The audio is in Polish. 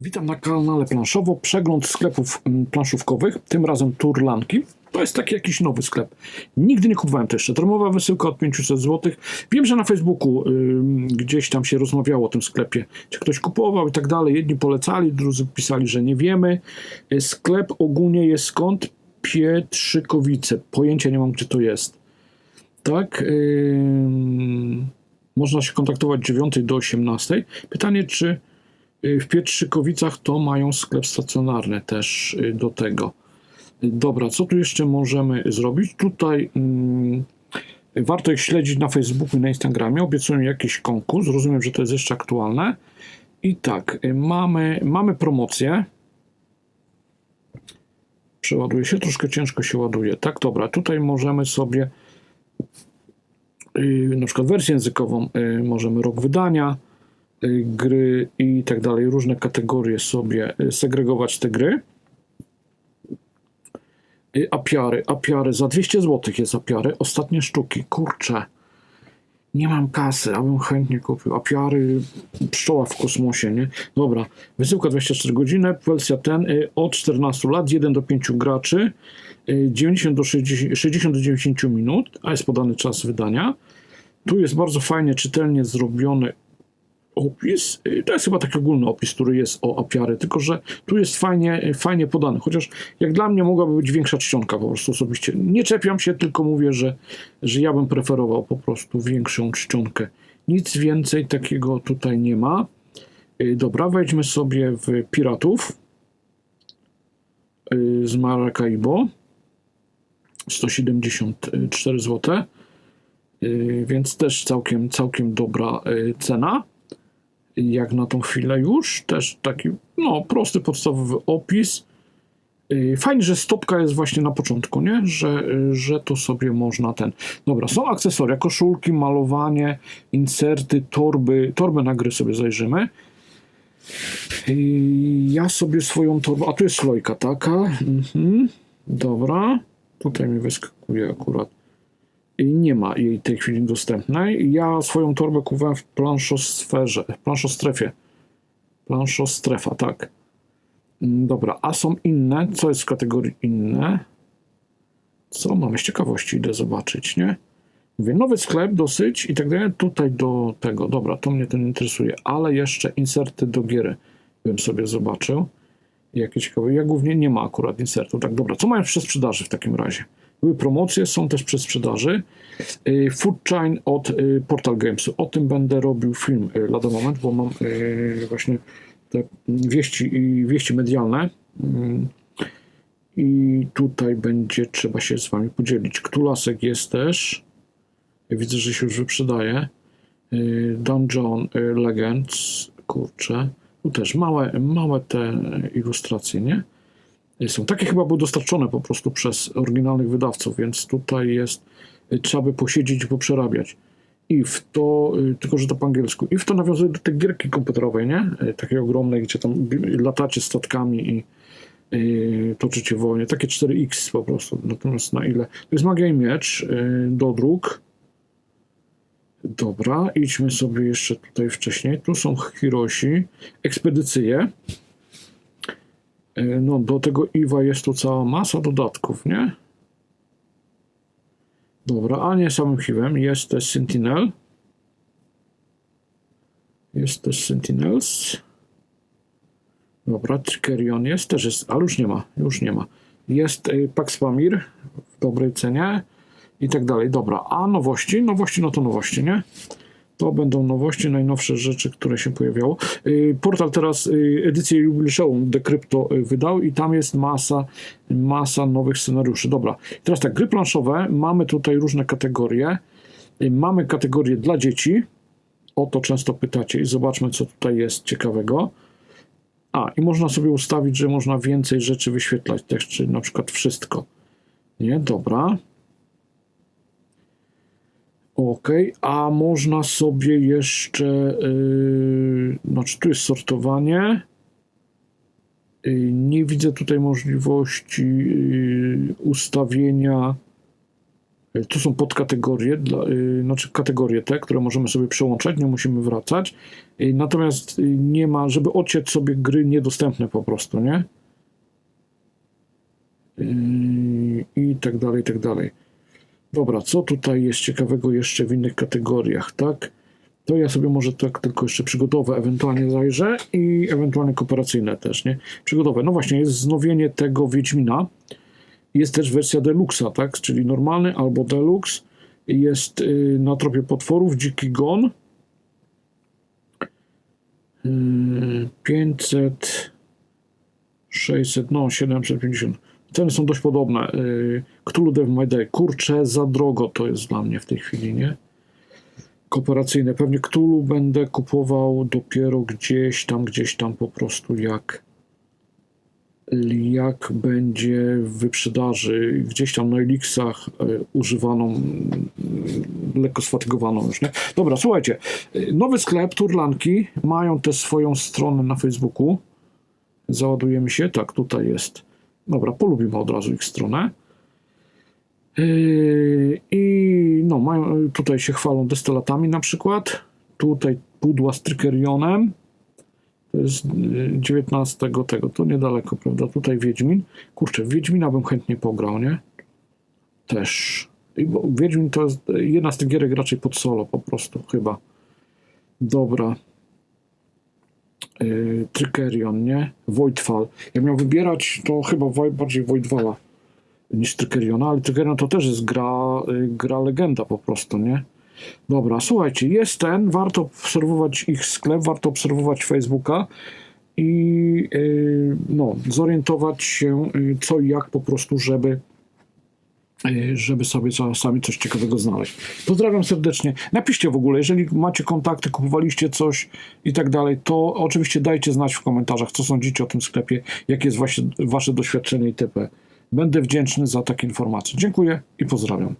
Witam na kanale Planszowo. Przegląd sklepów mm, planszówkowych, tym razem Turlanki. To jest taki jakiś nowy sklep. Nigdy nie kupowałem to jeszcze. Darmowa wysyłka od 500 zł. Wiem, że na Facebooku gdzieś tam się rozmawiało o tym sklepie. Czy ktoś kupował i tak dalej. Jedni polecali, drudzy pisali, że nie wiemy. Y, Sklep ogólnie jest skąd? Pietrzykowice. Pojęcia nie mam, gdzie to jest. Tak. można się kontaktować 9 do 18. Pytanie, czy w Pietrzykowicach to mają sklep stacjonarny też y, do tego. Dobra, co tu jeszcze możemy zrobić? Tutaj mm, warto ich śledzić na Facebooku i na Instagramie. Obiecują jakiś konkurs. Rozumiem, że to jest jeszcze aktualne. I tak, y, mamy, mamy promocję. Przeładuje się, troszkę ciężko się ładuje. Tak, dobra, tutaj możemy sobie y, na przykład wersję językową, y, możemy rok wydania, gry i tak dalej, różne kategorie sobie y, segregować te gry. Y, Apiary, apiary, za 200 zł jest apiary, ostatnie sztuki, kurczę. Nie mam kasy, a bym chętnie kupił. Apiary, pszczoła w kosmosie, nie? Dobra, wysyłka 24 godziny, wersja ten y, od 14 lat, 1 do 5 graczy, y, 90 do 60, 60 do 90 minut, a jest podany czas wydania. Tu jest bardzo fajnie, czytelnie zrobiony opis. Y, To jest chyba taki ogólny opis, który jest o apiary, tylko że tu jest fajnie, fajnie podany. Chociaż jak dla mnie mogłaby być większa czcionka po prostu osobiście. Nie czepiam się, tylko mówię, że, że ja bym preferował po prostu większą czcionkę. Nic więcej takiego tutaj nie ma. Y, Dobra, wejdźmy sobie w Piratów y, z Maracaibo. 174 zł. Y, Więc też całkiem, całkiem dobra y, cena jak na tą chwilę już. Też taki, no, prosty, podstawowy opis. Yy, Fajnie, że stopka jest właśnie na początku, nie? Że, yy, że to sobie można ten. Dobra, są akcesoria, koszulki, malowanie, inserty, torby. Torbę na gry sobie zajrzymy. Yy, Ja sobie swoją torbę. A tu jest slojka taka. Mhm. Dobra. Tutaj mi wyskakuje akurat. I nie ma jej tej chwili dostępnej. Ja swoją torbę kupowałem w planszosferze, w planszostrefie. Planszostrefa, tak. Dobra, a są inne. Co jest w kategorii inne? Co mamy z ciekawości? Idę zobaczyć, nie? Mówię, nowy sklep dosyć i tak dalej. Tutaj do tego. Dobra, to mnie ten interesuje. Ale jeszcze inserty do giery bym sobie zobaczył. Jakie ciekawe. Ja głównie nie ma akurat insertu. Tak, dobra. Co mają przy sprzedaży w takim razie? Były promocje, są też przy sprzedaży. Y, Food Chain od y, Portal Gamesu. O tym będę robił film y, lada moment, bo mam właśnie te wieści, wieści medialne. Mm. I tutaj będzie trzeba się z wami podzielić. Ktulasek jest też. Widzę, że się już wyprzedaje. Dungeon Legends. Kurczę. Tu też małe, małe te ilustracje, nie? Są takie chyba były dostarczone po prostu przez oryginalnych wydawców, więc tutaj jest, y, trzeba by posiedzieć i poprzerabiać. I w to, y, tylko że to po angielsku, i w to nawiązuje do tej gierki komputerowej, nie? Y, Takiej ogromnej, gdzie tam latacie statkami i y, toczycie wojnę. Takie 4X po prostu. Natomiast na ile? To jest Magia i Miecz, y, do dróg. Dobra, idźmy sobie jeszcze tutaj wcześniej. Tu są Hiroshi, ekspedycje. Y, No, do tego Iwa jest tu cała masa dodatków, nie? Dobra, a nie samym HIV-em. Jest też Sentinel. Jest też Sentinels. Dobra, Trickerion jest, też jest, ale już nie ma, już nie ma. Jest y, Pax Pamir w dobrej cenie i tak dalej. Dobra, a nowości? Nowości, no to nowości, nie? To będą nowości, najnowsze rzeczy, które się pojawiało. Y, Portal teraz y, edycję jubileuszową Decrypto y, wydał i tam jest masa, masa nowych scenariuszy. Dobra, teraz tak, gry planszowe, mamy tutaj różne kategorie. Mamy kategorię dla dzieci, o to często pytacie i zobaczmy, co tutaj jest ciekawego. A, i można sobie ustawić, że można więcej rzeczy wyświetlać też, czy na przykład wszystko. Nie, dobra. Ok, a można sobie jeszcze, yy, znaczy tu jest sortowanie. Yy, nie widzę tutaj możliwości yy, ustawienia Y, Tu są podkategorie, dla, y, znaczy kategorie te, które możemy sobie przełączać, nie musimy wracać. Y, Natomiast y, nie ma, żeby odciąć sobie gry niedostępne po prostu, nie? Yy, I tak dalej, i tak dalej. Dobra, co tutaj jest ciekawego jeszcze w innych kategoriach, tak? To ja sobie może tak tylko jeszcze przygodowe ewentualnie zajrzę i ewentualnie kooperacyjne też, nie? Przygodowe. No właśnie, jest wznowienie tego Wiedźmina. Jest też wersja Deluxa, tak? Czyli normalny albo Deluxe. Jest y, na tropie potworów, Dziki Gon. Yy, 500, 600, no 750. Ceny są dość podobne. Yy, Cthulhu Dev My Day. Kurczę, za drogo to jest dla mnie w tej chwili, nie? Kooperacyjne. Pewnie Cthulhu będę kupował dopiero gdzieś tam, gdzieś tam po prostu jak jak będzie w wyprzedaży, gdzieś tam na Elixach y, używaną, y, lekko sfatygowaną już, nie? Dobra, słuchajcie, y, nowy sklep, Turlanki, mają też swoją stronę na Facebooku. Załadujemy się, tak, tutaj jest. Dobra, polubimy od razu ich stronę. Yy, I no, mają, tutaj się chwalą destylatami na przykład. Tutaj pudła z trykerionem. To jest yy, 19 tego, to niedaleko, prawda? Tutaj Wiedźmin. Kurczę, Wiedźmina bym chętnie pograł, nie? Też. Bo Wiedźmin to jest jedna z tych gierek raczej pod solo po prostu, chyba. Dobra. Yy, Trykerion, nie? Voidfall. Jak miał wybierać, to chyba bardziej Voidfalla niż Trykeriona, ale Trykerion to też jest gra, y, gra legenda po prostu, nie? Dobra, słuchajcie, jest ten, warto obserwować ich sklep, warto obserwować Facebooka i y, no, zorientować się y, co i jak po prostu, żeby y, żeby sobie sami coś ciekawego znaleźć. Pozdrawiam serdecznie. Napiszcie w ogóle, jeżeli macie kontakty, kupowaliście coś i tak dalej, to oczywiście dajcie znać w komentarzach, co sądzicie o tym sklepie, jakie jest wasze, wasze doświadczenie itp. Będę wdzięczny za takie informacje. Dziękuję i pozdrawiam.